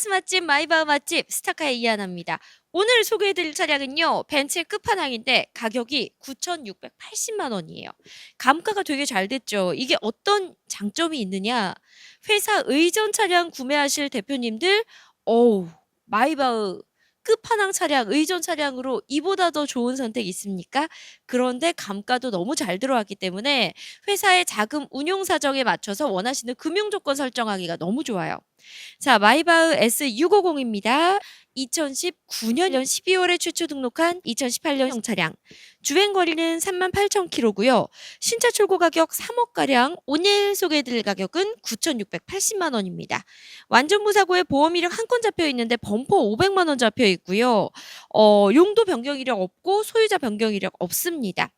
선글라스 맛집 마이바흐 맛집 스타카의 이하나입니다. 오늘 소개해드릴 차량은요 벤츠의 끝판왕인데 가격이 9,680만 원이에요. 감가가 되게 잘 됐죠. 이게 어떤 장점이 있느냐? 회사 의전 차량 구매하실 대표님들, 어우 마이바흐 끝판왕 차량, 의전 차량으로 이보다 더 좋은 선택 있습니까? 그런데 감가도 너무 잘 들어왔기 때문에 회사의 자금 운용 사정에 맞춰서 원하시는 금융 조건 설정하기가 너무 좋아요. 자, 마이바흐 S650입니다. 2019년 12월에 최초 등록한 2018년형 차량. 주행 거리는 38,000km고요. 신차 출고 가격 3억 가량. 오늘 소개해드릴 가격은 9,680만 원입니다. 완전 무사고에 보험 이력 한 건 잡혀 있는데 범퍼 500만 원 잡혀 있고요. 어, 용도 변경 이력 없고 소유자 변경 이력 없습니다.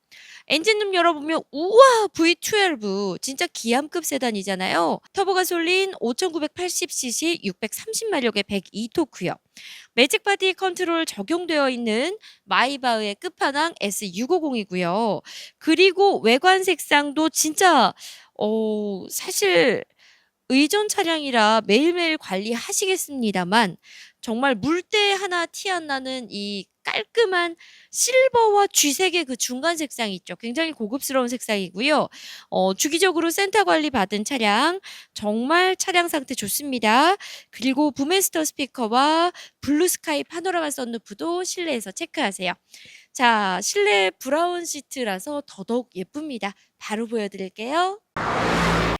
엔진 룸 열어보면 우와 V12 진짜 기암급 세단이잖아요. 터보 가솔린 5980cc 630마력의 102토크요. 매직 바디 컨트롤 적용되어 있는 마이바흐의 끝판왕 S650이고요. 그리고 외관 색상도 진짜 어 사실 의전 차량이라 매일매일 관리하시겠습니다만 정말 물때 하나 티 안 나는 이 깔끔한 실버와 쥐색의 그 중간 색상 있죠. 굉장히 고급스러운 색상이고요. 어 주기적으로 센터 관리 받은 차량 정말 차량 상태 좋습니다. 그리고 부메스터 스피커와 블루 스카이 파노라마 선루프도 실내에서 체크하세요. 자, 실내 브라운 시트라서 더더욱 예쁩니다. 바로 보여드릴게요.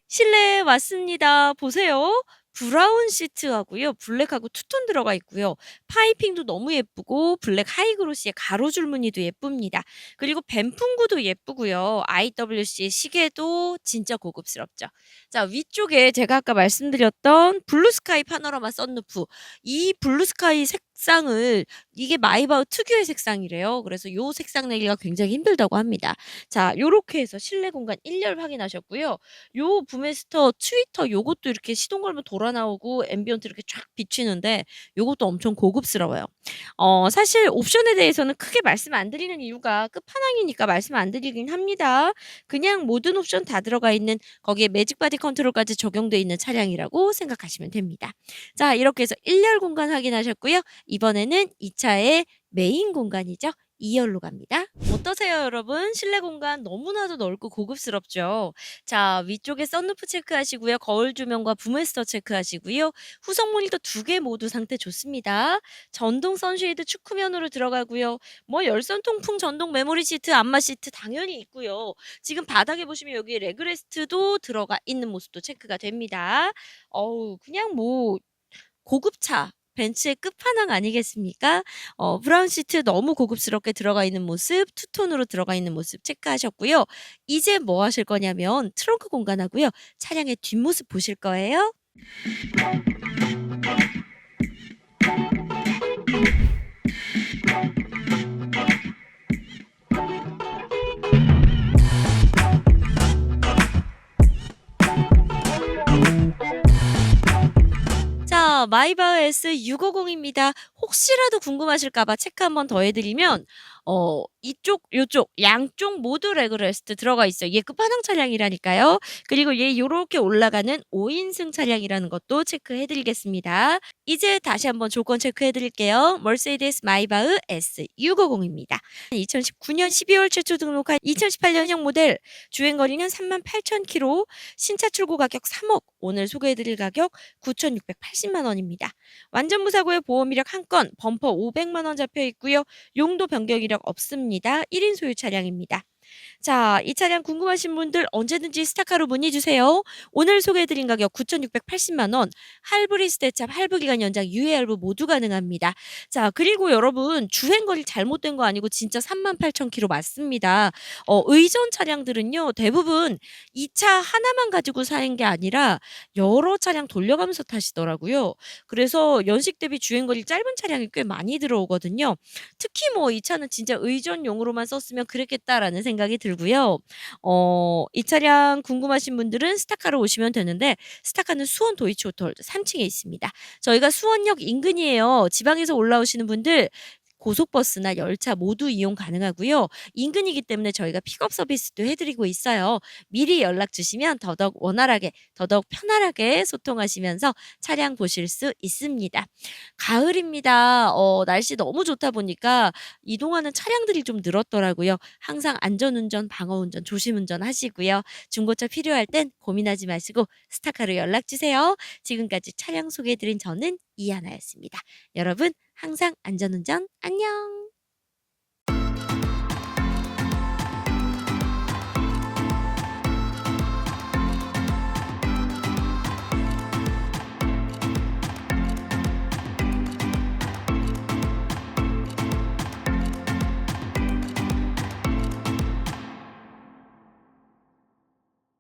실내에 왔습니다. 보세요. 브라운 시트하고요. 블랙하고 투톤 들어가 있고요. 파이핑도 너무 예쁘고 블랙 하이그로시의 가로줄 무늬도 예쁩니다. 그리고 뱀풍구도 예쁘고요. IWC 시계도 진짜 고급스럽죠. 자, 위쪽에 제가 아까 말씀드렸던 블루스카이 파노라마 썬루프. 이 블루스카이 색 상을 이게 마이바흐 특유의 색상이래요. 그래서 요 색상 내기가 굉장히 힘들다고 합니다. 자, 요렇게 해서 실내 공간 1열 확인하셨고요. 요 부메스터 트위터 요것도 이렇게 시동 걸면 돌아 나오고 앰비언트 이렇게 쫙 비치는데 요것도 엄청 고급스러워요. 어 사실 옵션에 대해서는 크게 말씀 안 드리는 이유가 끝판왕이니까 말씀 안 드리긴 합니다. 그냥 모든 옵션 다 들어가 있는 거기에 매직 바디 컨트롤까지 적용돼 있는 차량이라고 생각하시면 됩니다. 자, 이렇게 해서 1열 공간 확인하셨고요. 이번에는 이 차의 메인 공간이죠. 2열로 갑니다. 어떠세요, 여러분? 실내 공간 너무나도 넓고 고급스럽죠? 자, 위쪽에 썬루프 체크하시고요. 거울 조명과 부메스터 체크하시고요. 후속 모니터 두 개 모두 상태 좋습니다. 전동 선쉐이드 축구면으로 들어가고요. 뭐 열선 통풍 전동 메모리 시트, 안마 시트 당연히 있고요. 지금 바닥에 보시면 여기 레그레스트도 들어가 있는 모습도 체크가 됩니다. 어우, 그냥 뭐 고급차 벤츠의 끝판왕 아니겠습니까? 어 브라운 시트 너무 고급스럽게 들어가 있는 모습, 투톤으로 들어가 있는 모습 체크하셨고요. 이제 뭐 하실 거냐면 트렁크 공간하고요. 차량의 뒷모습 보실 거예요. 자, 마이바흐 S650입니다. 혹시라도 궁금하실까 봐 체크 한번 더 해드리면 어 이쪽 요쪽 양쪽 모두 레그레스트 들어가 있어요. 얘 끝판왕 차량이라니까요. 그리고 얘 요렇게 올라가는 5인승 차량이라는 것도 체크해 드리겠습니다. 이제 다시 한번 조건 체크해 드릴게요. 머세디스 마이바흐 S650입니다. 2019년 12월 최초 등록한 2018년형 모델 주행 거리는 38,000km 신차 출고 가격 3억 오늘 소개해 드릴 가격 9,680만 원입니다. 완전 무사고의 보험 이력 한 건, 범퍼 500만 원 잡혀 있고요. 용도 변경 이력 없습니다. 1인 소유 차량입니다. 자, 이 차량 궁금하신 분들 언제든지 스타카로 문의 주세요. 오늘 소개해드린 가격 9,680만 원, 할부리스 대차 할부 기간 연장 유예 할부 모두 가능합니다. 자, 그리고 여러분 주행 거리 잘못된 거 아니고 진짜 38,000km 맞습니다. 어, 의전 차량들은요 대부분 이 차 하나만 가지고 사는 게 아니라 여러 차량 돌려가면서 타시더라고요. 그래서 연식 대비 주행 거리 짧은 차량이 꽤 많이 들어오거든요. 특히 뭐 이 차는 진짜 의전용으로만 썼으면 그랬겠다라는 생각이 들고요. 어, 이 차량 궁금하신 분들은 스타카로 오시면 되는데 스타카는 수원 도이치 호텔 3층에 있습니다. 저희가 수원역 인근이에요. 지방에서 올라오시는 분들 고속버스나 열차 모두 이용 가능하고요. 인근이기 때문에 저희가 픽업 서비스도 해드리고 있어요. 미리 연락 주시면 더더욱 원활하게, 더더욱 편안하게 소통하시면서 차량 보실 수 있습니다. 가을입니다. 어, 날씨 너무 좋다 보니까 이동하는 차량들이 좀 늘었더라고요. 항상 안전운전, 방어운전, 조심운전 하시고요. 중고차 필요할 땐 고민하지 마시고 스타카로 연락 주세요. 지금까지 차량 소개해드린 저는 이하나였습니다. 여러분 항상 안전운전 안녕.